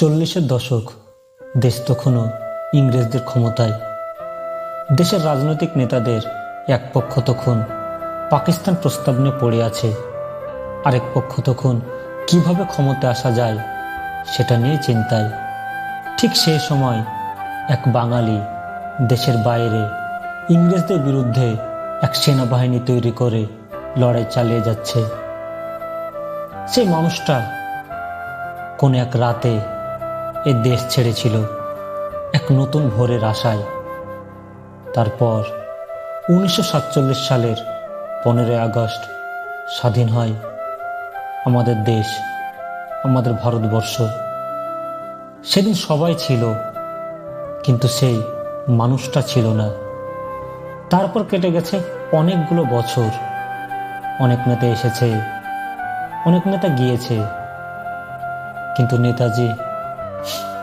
চল্লিশের দশক দেশ তখনও ইংরেজদের ক্ষমতায়। দেশের রাজনৈতিক নেতাদের এক পক্ষ তখন পাকিস্তান প্রস্তাব নিয়ে পড়ে আছে। আরেক পক্ষ তখন কীভাবে ক্ষমতা আসা যায় সেটা নিয়ে চিন্তায়। ঠিক সেই সময় এক বাঙালি দেশের বাইরে ইংরেজদের বিরুদ্ধে এক সেনাবাহিনী তৈরি করে লড়াই চালিয়ে যাচ্ছে। সেই মানুষটা কোন এক রাতে এ দেশ ছেড়েছিল এক নতুন ভোরের আশায়। তারপর উনিশশো সাতচল্লিশ সালের পনেরোই আগস্ট স্বাধীন হয় আমাদের দেশ, আমাদের ভারতবর্ষ। সেদিন সবাই ছিল, কিন্তু সেই মানুষটা ছিল না। তারপর কেটে গেছে অনেকগুলো বছর। অনেক নেতা এসেছে, অনেক নেতা গিয়েছে, কিন্তু নেতাজি 了。